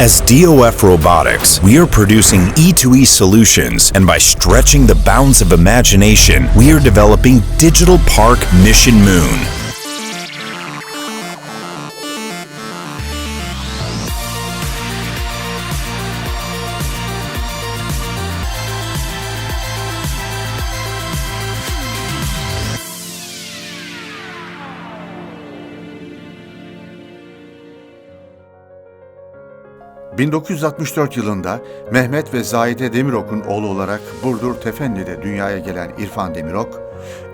As DOF Robotics, we are producing E2E solutions, and by stretching the bounds of imagination, we are developing Digital Park Mission Moon. ...1964 yılında Mehmet ve Zahide Demirok'un oğlu olarak Burdur Tefenli'de dünyaya gelen İrfan Demirok,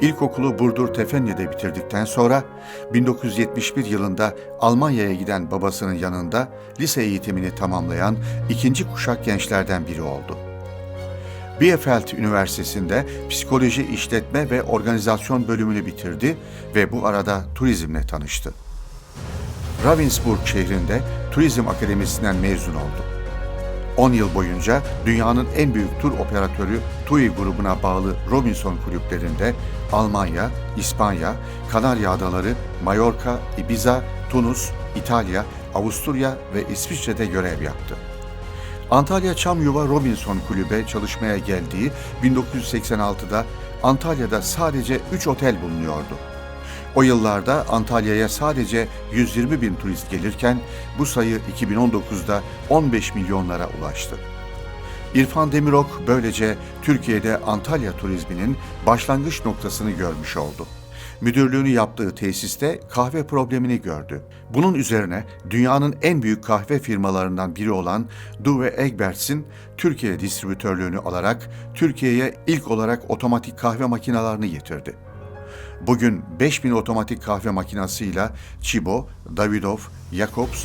ilkokulu Burdur Tefenli'de bitirdikten sonra 1971 yılında Almanya'ya giden babasının yanında lise eğitimini tamamlayan ikinci kuşak gençlerden biri oldu. Bielefeld Üniversitesi'nde psikoloji, işletme ve organizasyon bölümünü bitirdi ve bu arada turizmle tanıştı. Ravensburg şehrinde Turizm Akademisi'nden mezun oldu. 10 yıl boyunca dünyanın en büyük tur operatörü TUI grubuna bağlı Robinson kulüplerinde Almanya, İspanya, Kanarya Adaları, Mallorca, Ibiza, Tunus, İtalya, Avusturya ve İsviçre'de görev yaptı. Antalya Çamyuva Robinson Kulübe çalışmaya geldiği 1986'da Antalya'da sadece 3 otel bulunuyordu. O yıllarda Antalya'ya sadece 120 bin turist gelirken bu sayı 2019'da 15 milyonlara ulaştı. İrfan Demirok böylece Türkiye'de Antalya turizminin başlangıç noktasını görmüş oldu. Müdürlüğünü yaptığı tesiste kahve problemini gördü. Bunun üzerine dünyanın en büyük kahve firmalarından biri olan Due Egberts'in Türkiye distribütörlüğünü alarak Türkiye'ye ilk olarak otomatik kahve makinalarını getirdi. Bugün 5000 otomatik kahve makinasıyla Chibo, Davidoff, Jacobs,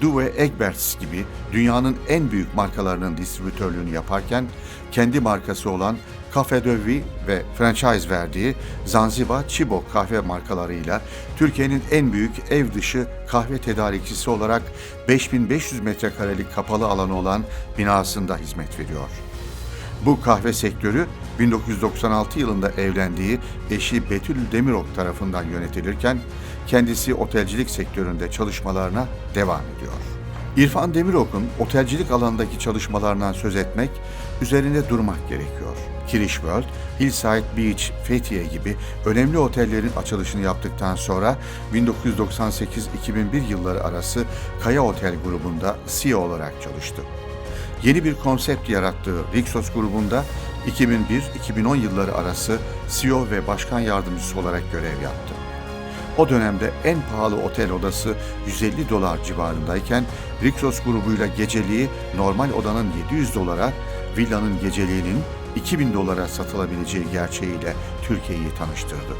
Due Egberts gibi dünyanın en büyük markalarının distribütörlüğünü yaparken kendi markası olan Cafe de Vie ve franchise verdiği Zanzibar Chibo kahve markalarıyla Türkiye'nin en büyük ev dışı kahve tedarikçisi olarak 5500 metrekarelik kapalı alanı olan binasında hizmet veriyor. Bu kahve sektörü 1996 yılında evlendiği eşi Betül Demirok tarafından yönetilirken kendisi otelcilik sektöründe çalışmalarına devam ediyor. İrfan Demirok'un otelcilik alanındaki çalışmalarından söz etmek, üzerinde durmak gerekiyor. Kirish World, Hillside Beach, Fethiye gibi önemli otellerin açılışını yaptıktan sonra 1998-2001 yılları arası Kaya Otel grubunda CEO olarak çalıştı yeni bir konsept yarattığı Rixos grubunda 2001-2010 yılları arası CEO ve başkan yardımcısı olarak görev yaptı. O dönemde en pahalı otel odası 150 dolar civarındayken Rixos grubuyla geceliği normal odanın 700 dolara, villanın geceliğinin 2000 dolara satılabileceği gerçeğiyle Türkiye'yi tanıştırdı.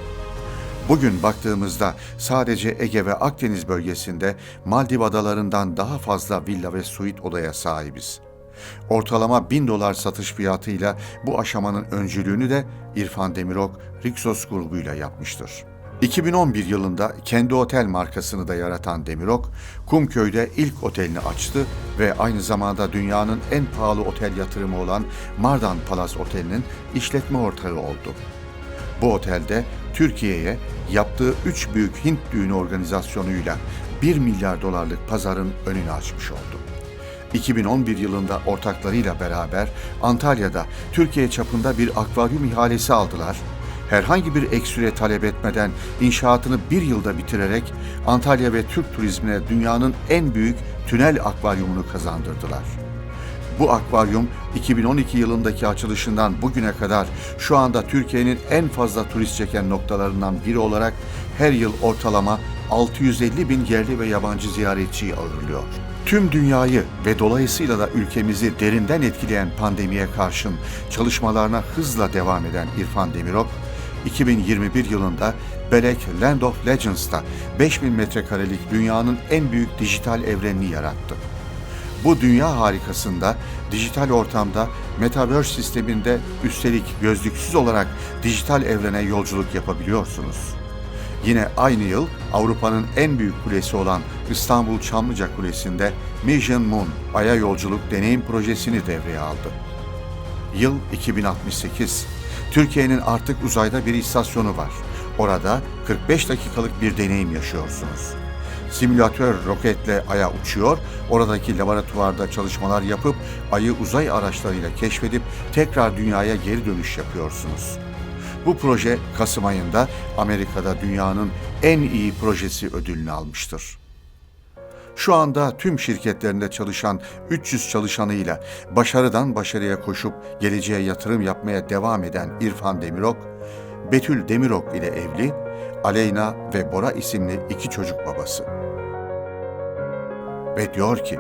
Bugün baktığımızda sadece Ege ve Akdeniz bölgesinde Maldiv adalarından daha fazla villa ve suite odaya sahibiz. Ortalama 1000 dolar satış fiyatıyla bu aşamanın öncülüğünü de İrfan Demirok Rixos grubuyla yapmıştır. 2011 yılında kendi otel markasını da yaratan Demirok, Kumköy'de ilk otelini açtı ve aynı zamanda dünyanın en pahalı otel yatırımı olan Mardan Palace Oteli'nin işletme ortağı oldu. Bu otelde Türkiye'ye yaptığı üç büyük Hint düğünü organizasyonuyla 1 milyar dolarlık pazarın önünü açmış oldu. 2011 yılında ortaklarıyla beraber Antalya'da Türkiye çapında bir akvaryum ihalesi aldılar. Herhangi bir ek süre talep etmeden inşaatını bir yılda bitirerek Antalya ve Türk turizmine dünyanın en büyük tünel akvaryumunu kazandırdılar. Bu akvaryum 2012 yılındaki açılışından bugüne kadar şu anda Türkiye'nin en fazla turist çeken noktalarından biri olarak her yıl ortalama 650 bin yerli ve yabancı ziyaretçiyi ağırlıyor. Tüm dünyayı ve dolayısıyla da ülkemizi derinden etkileyen pandemiye karşın çalışmalarına hızla devam eden İrfan Demirok, 2021 yılında Belek Land of Legends'ta 5000 metrekarelik dünyanın en büyük dijital evrenini yarattı. Bu dünya harikasında dijital ortamda Metaverse sisteminde üstelik gözlüksüz olarak dijital evrene yolculuk yapabiliyorsunuz. Yine aynı yıl Avrupa'nın en büyük kulesi olan İstanbul Çamlıca Kulesi'nde Mission Moon, Ay'a Yolculuk Deneyim Projesi'ni devreye aldı. Yıl 2068. Türkiye'nin artık uzayda bir istasyonu var. Orada 45 dakikalık bir deneyim yaşıyorsunuz. simülatör roketle Ay'a uçuyor, oradaki laboratuvarda çalışmalar yapıp Ay'ı uzay araçlarıyla keşfedip tekrar dünyaya geri dönüş yapıyorsunuz. Bu proje Kasım ayında Amerika'da dünyanın en iyi projesi ödülünü almıştır. Şu anda tüm şirketlerinde çalışan 300 çalışanıyla başarıdan başarıya koşup geleceğe yatırım yapmaya devam eden İrfan Demirok, Betül Demirok ile evli, Aleyna ve Bora isimli iki çocuk babası. Ve diyor ki,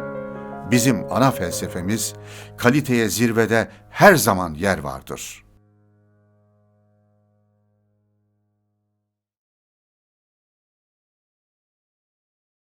bizim ana felsefemiz kaliteye zirvede her zaman yer vardır.''